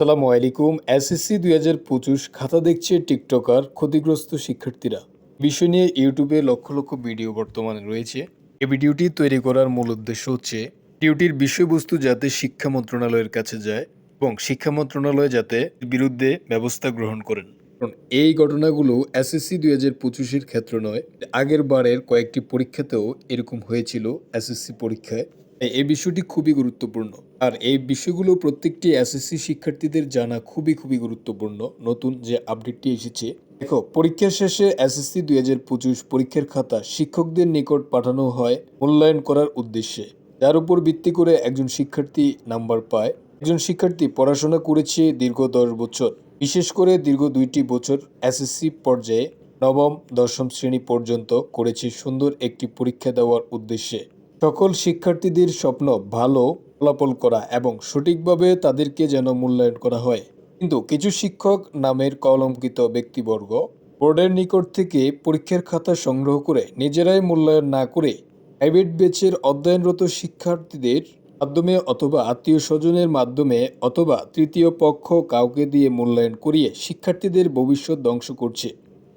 আসসালামু আলাইকুম। এসএসসি দুই হাজার পঁচিশ খাতা দেখছে টিকটকার ক্ষতিগ্রস্ত শিক্ষার্থীরা। বিষয় নিয়ে ইউটিউবে লক্ষ লক্ষ ভিডিও বর্তমানে রয়েছে। এই ভিডিওটি তৈরি করার মূল উদ্দেশ্য হচ্ছে, ভিডিওটির বিষয়বস্তু যাতে শিক্ষা মন্ত্রণালয়ের কাছে যায় এবং শিক্ষা মন্ত্রণালয় যাতে বিরুদ্ধে ব্যবস্থা গ্রহণ করেন। কারণ এই ঘটনাগুলো এসএসসি দুই হাজার পঁচিশের ক্ষেত্র নয়, আগের বারের কয়েকটি পরীক্ষাতেও এরকম হয়েছিল এসএসসি পরীক্ষায়। এই- এই বিষয়টি খুবই গুরুত্বপূর্ণ। আর এই বিষয়গুলো প্রত্যেকটি এসএসসি শিক্ষার্থীদের জানা খুবই খুবই গুরুত্বপূর্ণ। নতুন যে আপডেটটি এসেছে, দেখো, পরীক্ষা শেষে এসএসসি দুই হাজার পঁচিশ পরীক্ষার খাতা শিক্ষকদের নিকট পাঠানো হয় মূল্যায়ন করার উদ্দেশ্যে। যার উপর ভিত্তি করে একজন শিক্ষার্থী নাম্বার পায়। একজন শিক্ষার্থী পড়াশোনা করেছে দীর্ঘ দশ বছর। বিশেষ করে দীর্ঘ দুইটি বছর এসএসসি পর্যায়ে নবম, দশম শ্রেণি পর্যন্ত করেছে সুন্দর একটি পরীক্ষা দেওয়ার উদ্দেশ্যে। সকল শিক্ষার্থীদের স্বপ্ন ভালো ফলাফল করা এবং সঠিকভাবে তাদেরকে যেন মূল্যায়ন করা হয়। কিন্তু কিছু শিক্ষক নামের কলঙ্কিত ব্যক্তিবর্গ বোর্ডের নিকট থেকে পরীক্ষার খাতা সংগ্রহ করে নিজেরাই মূল্যায়ন না করে প্রাইভেট বেচের অধ্যয়নরত শিক্ষার্থীদের মাধ্যমে অথবা আত্মীয় স্বজনের মাধ্যমে অথবা তৃতীয় পক্ষ কাউকে দিয়ে মূল্যায়ন করিয়ে শিক্ষার্থীদের ভবিষ্যৎ ধ্বংস করছে।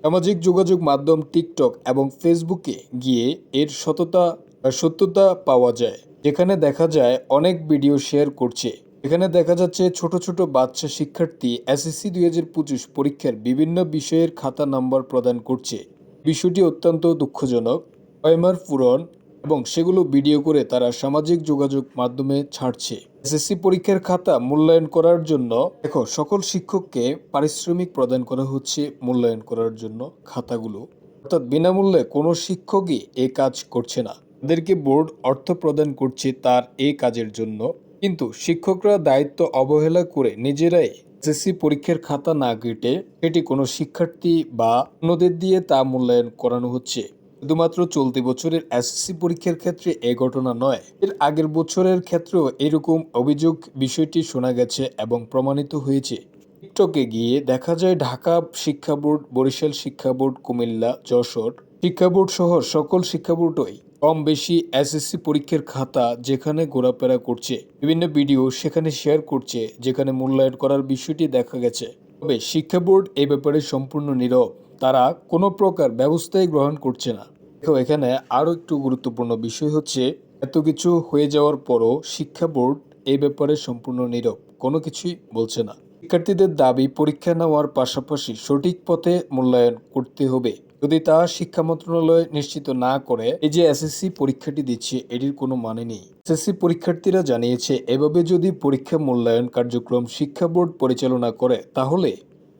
সামাজিক যোগাযোগ মাধ্যম টিকটক এবং ফেসবুকে গিয়ে এর সততা সত্যতা পাওয়া যায়। যেখানে দেখা যায় অনেক ভিডিও শেয়ার করছে। এখানে দেখা যাচ্ছে ছোট ছোট বাচ্চা শিক্ষার্থী এসএসসি দুই হাজার পঁচিশ পরীক্ষার বিভিন্ন বিষয়ের খাতা নাম্বার প্রদান করছে। বিষয়টি অত্যন্ত দুঃখজনক ওয়েমার পূরণ এবং সেগুলো ভিডিও করে তারা সামাজিক যোগাযোগ মাধ্যমে ছাড়ছে। এসএসসি পরীক্ষার খাতা মূল্যায়ন করার জন্য দেখো, সকল শিক্ষককে পারিশ্রমিক প্রদান করা হচ্ছে মূল্যায়ন করার জন্য খাতাগুলো। অর্থাৎ বিনামূল্যে কোনো শিক্ষকই এ কাজ করছে না। তাদেরকে বোর্ড অর্থ প্রদান করছে তার এই কাজের জন্য। কিন্তু শিক্ষকরা দায়িত্ব অবহেলা করে নিজেরাই এসএসসি পরীক্ষার খাতা না কেটে এটি কোনো শিক্ষার্থী বা অন্যদের দিয়ে তা মূল্যায়ন করানো হচ্ছে। শুধুমাত্র চলতি বছরের এসএসসি পরীক্ষার ক্ষেত্রে এ ঘটনা নয়, এর আগের বছরের ক্ষেত্রেও এরকম অভিযোগ বিষয়টি শোনা গেছে এবং প্রমাণিত হয়েছে। টিকটকে গিয়ে দেখা যায় ঢাকা শিক্ষা বোর্ড, বরিশাল শিক্ষা বোর্ড, কুমিল্লা, যশোর শিক্ষা বোর্ড সহ সকল শিক্ষা বোর্ডই কম বেশি এসএসসি পরীক্ষার খাতা যেখানে ঘোরাফেরা করছে, বিভিন্ন ভিডিও সেখানে শেয়ার করছে, যেখানে মূল্যায়ন করার বিষয়টি দেখা গেছে। তবে শিক্ষা বোর্ড এই ব্যাপারে সম্পূর্ণ নীরব। তারা কোনো প্রকার ব্যবস্থাই গ্রহণ করছে না। দেখো, এখানে আরও একটু গুরুত্বপূর্ণ বিষয় হচ্ছে, এত কিছু হয়ে যাওয়ার পরও শিক্ষা বোর্ড এই ব্যাপারে সম্পূর্ণ নীরব, কোনো কিছুই বলছে না। শিক্ষার্থীদের দাবি পরীক্ষা নেওয়ার পাশাপাশি সঠিক পথে মূল্যায়ন করতে হবে। যদি তা শিক্ষা মন্ত্রণালয় নিশ্চিত না করে, এই যে এসএসসি পরীক্ষাটি দিচ্ছে, এটির কোনো মানে নেই। এসএসসি পরীক্ষার্থীরা জানিয়েছে, এভাবে যদি পরীক্ষা মূল্যায়ন কার্যক্রম শিক্ষা বোর্ড পরিচালনা করে, তাহলে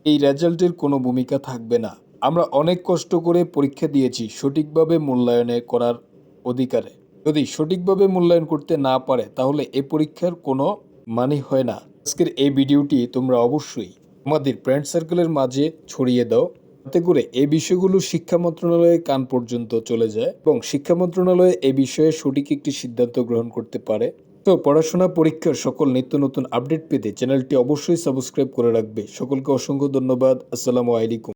এই রেজাল্টের কোনো ভূমিকা থাকবে না। আমরা অনেক কষ্ট করে পরীক্ষা দিয়েছি, সঠিকভাবে মূল্যায়নে করার অধিকারে। যদি সঠিকভাবে মূল্যায়ন করতে না পারে, তাহলে এ পরীক্ষার কোনো মানে হয় না। আজকের এই ভিডিওটি তোমরা অবশ্যই আমাদের ফ্রেন্ড সার্কেলের মাঝে ছড়িয়ে দাও। যাতে করে এই বিষয়গুলো শিক্ষা মন্ত্রণালয়ের কান পর্যন্ত চলে যায় এবং শিক্ষা মন্ত্রণালয় এই বিষয়ে সঠিক একটি সিদ্ধান্ত গ্রহণ করতে পারে। তো পড়াশোনা পরীক্ষার সকল নিত্য নতুন আপডেট পেতে চ্যানেলটি অবশ্যই সাবস্ক্রাইব করে রাখবে। সকলকে অসংখ্য ধন্যবাদ। আসসালামু আলাইকুম।